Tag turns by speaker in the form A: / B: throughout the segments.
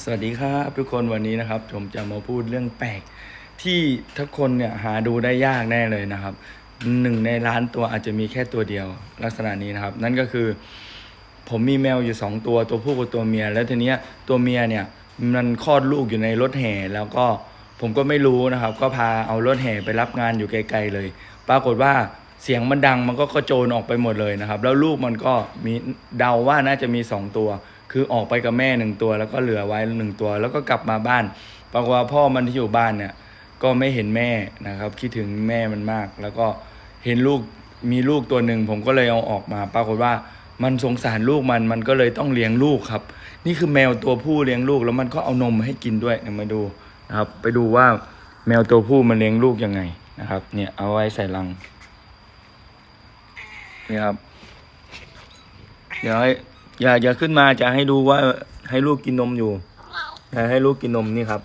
A: สวัสดีครับทุกคนวันนี้นะครับ ผมจะมาพูดเรื่องแปลกที่ทุกคนเนี่ยหาดูได้ยากแน่เลยนะครับหนึ่งในล้านตัวอาจจะมีแค่ตัวเดียว ลักษณะนี้นะครับ นั่นก็คือ ผมมีแมวอยู่สองตัวตัวผู้กับตัวเมีย แล้วทีเนี้ยตัวเมียเนี่ยมันคลอดลูกอยู่ในรถแห่แล้วก็ผมก็ไม่รู้นะครับ ก็พาเอารถแห่ไปรับงานอยู่ไกล ๆเลย ปรากฏว่าเสียงมันดังมันก็กระโจนออกไปหมดเลยนะครับ แล้วลูกมันก็มีเดาว่าน่าจะมีสองตัว คือออกไปกับแม่หนึ่งตัว แล้วก็เหลือไว้หนึ่งตัว แล้วก็กลับมาบ้านปรากฏว่าพ่อมันที่อยู่บ้านเนี่ย ก็ไม่เห็นแม่นะครับ คิดถึงแม่มันมาก แล้วก็เห็นลูกมีลูกตัวหนึ่งผมก็เลยเอาออกมา ปรากฏว่ามันสงสารลูกมันมันก็เลยต้องเลี้ยงลูกครับ นี่คือแมวตัวผู้เลี้ยงลูกแล้วมันก็เอานมให้กินด้วยเนี่ยมาดูนะครับ ไปดูว่าแมวตัวผู้มันเลี้ยงลูกยังไงนะครับ เนี่ยเอาไว้ใส่ลังนี่ครับ เดี๋ยวให้ อย่าอย่าขึ้นมาจะให้ดูว่าให้ลูกกินนมอยู่จะให้ลูกกินนมนี่ครับ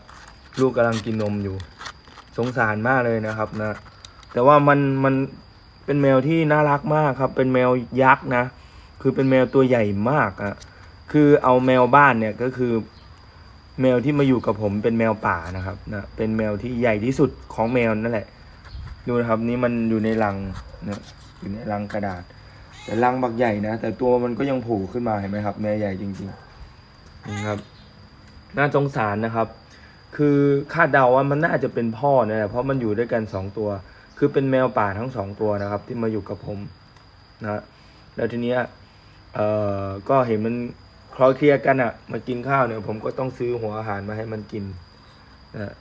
A: ลูกกำลังกินนมอยู่ สงสารมากเลยนะครับนะ แต่ว่ามันมันเป็นแมวที่น่ารักมากครับ เป็นแมวยักษ์นะ คือเป็นแมวตัวใหญ่มากอะคือเอาแมวบ้านเนี่ยก็คือ แมวที่มาอยู่กับผมเป็นแมวป่านะครับนะเป็นแมวที่ใหญ่ที่สุดของแมวนั่นแหละ ดูนะครับนี่มันอยู่ในรังนะอยู่ในรังกระดาษ แต่รังบักใหญ่นะ แต่ตัวมันก็ยังโผล่ขึ้นมาเห็นไหมครับ แม่ใหญ่จริงๆนี่ครับน่าสงสารนะครับ คือคาดเดาว่ามันน่าจะเป็นพ่อเนี่ยแหละเพราะมันอยู่ด้วยกันสองตัว คือเป็นแมวป่าทั้งสองตัวนะครับ ที่มาอยู่กับผมนะแล้วทีเนี้ยเอ่อก็เห็นมันคลอเคลียกันอะ่ะมากินข้าวเนี่ย ผมก็ต้องซื้อหัวอาหารมาให้มันกินนะ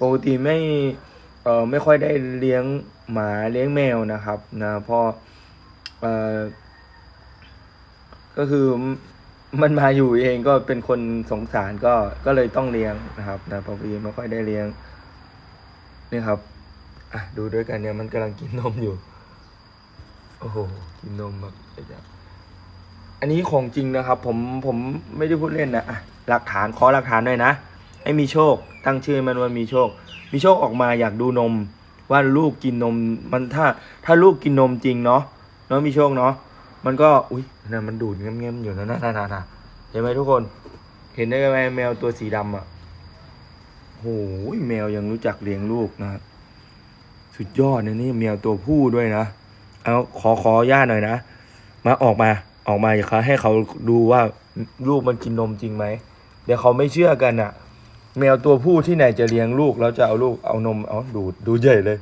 A: ปกติไม่เอ่อไม่ค่อยได้เลี้ยงหมาเลี้ยงแมวนะครับนะเพราะ เอ่อก็คือมันมาอยู่เองก็เป็นคนสงสารก็ก็เลยต้องเลี้ยงนะครับนะปกติไม่ค่อยได้เลี้ยงนี่ครับอะดูด้วยกันเนี่ยมันกำลังกินนมอยู่ โอ้โหกินนมแบบอันนี้ของจริงนะครับ ผมผมไม่ได้พูดเล่นนะอะหลักฐานขอหลักฐานหน่อยนะไอ้มีโชค ตั้งชื่อมันว่ามีโชค มีโชคออกมาอยากดูนม ว่าลูกกินนมมันถ้าถ้าลูกกินนมจริงเนาะ นาะมีโชคเนาะมันก็อุ้ยนั่นมันดูดเงี้ยๆอยู่นะนะนะนะนะเห็นไหมทุกคน เห็นได้ไหมแมวตัวสีดำอะโอ้ยแมวยังรู้จักเลี้ยงลูกนะสุดยอดเนะนี่แมวตัวผู้ด้วยนะเอาขอขอญาตหน่อยนะมาออกมาออกมาอย่าเขาให้เขาดูว่าลูกมันกินนมจริงไหมเดี๋ยวเขาไม่เชื่อกันอะ แมวตัวผู้ที่ไหนจะเลี้ยงลูกแล้วจะเอาลูกเอานมเอาดูดดูใหญ่เลย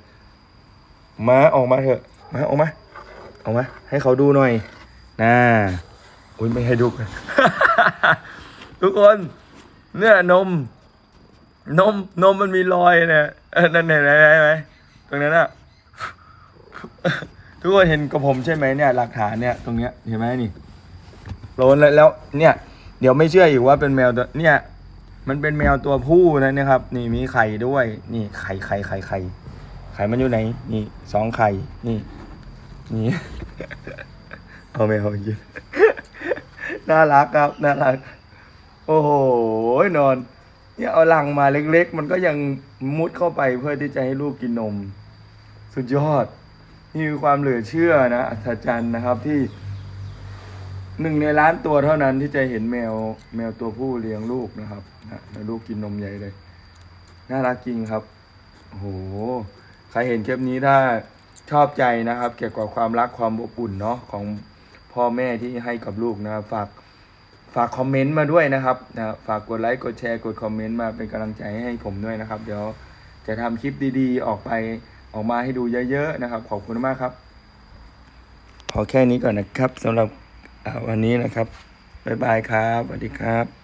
A: มาออกมาเถอะ มาออกมา ออกมาให้เขาดูหน่อยน่าอุ้ยไม่ให้ดูทุกคน เนี่ยนม นม นมมันมีรอยเนี่ยนั่นเห็นไหนไหมตรงนั้นอะทุกคนเห็นกับผมใช่ไหมเนี่ย หลักฐานเนี่ยตรงเนี้ยเห็นไหมนี่โลนแล้วแล้วเนี่ย เดี๋ยวไม่เชื่ออีกว่าเป็นแมวตัวเนี่ย มันเป็นแมวตัวผู้นะนี่ยครับ นี่มีไข่ด้วย นี่ไข่ไข่ไข่ไข่ไข่มันอยู่ไหน นี่สองไข่ นี่ นี่ เอาไม่เอากินน่ารักครับ น่ารัก โอ้โหนอนเนี่ยเอาลังมาเล็กๆ มันก็ยังมุดเข้าไปเพื่อที่จะให้ลูกกินนม สุดยอด นี่คือความเหลือเชื่อนะอัศจรรย์นะครับที่หนึ่งในล้านตัวเท่านั้นที่จะเห็นแมวแมวตัวผู้เลี้ยงลูกนะครับนะลูกกินนมใหญ่เลย น่ารักจริงครับโอ้โห ใครเห็นคลิปนี้ถ้า ชอบใจนะครับ เกี่ยวกับความรักความอบอุ่นเนาะของพ่อแม่ที่ให้กับลูกนะครับฝากฝากคอมเมนต์มาด้วยนะครับนะฝากกดไลค์กดแชร์กดคอมเมนต์มาเป็นกำลังใจให้ผมด้วยนะครับ เดี๋ยวจะทำคลิปดีๆ ออกไปออกมาให้ดูเยอะๆนะครับ ขอบคุณมากครับ พอแค่นี้ก่อนนะครับสำหรับวันนี้นะครับบ๊ายบายครับสวัสดีครับ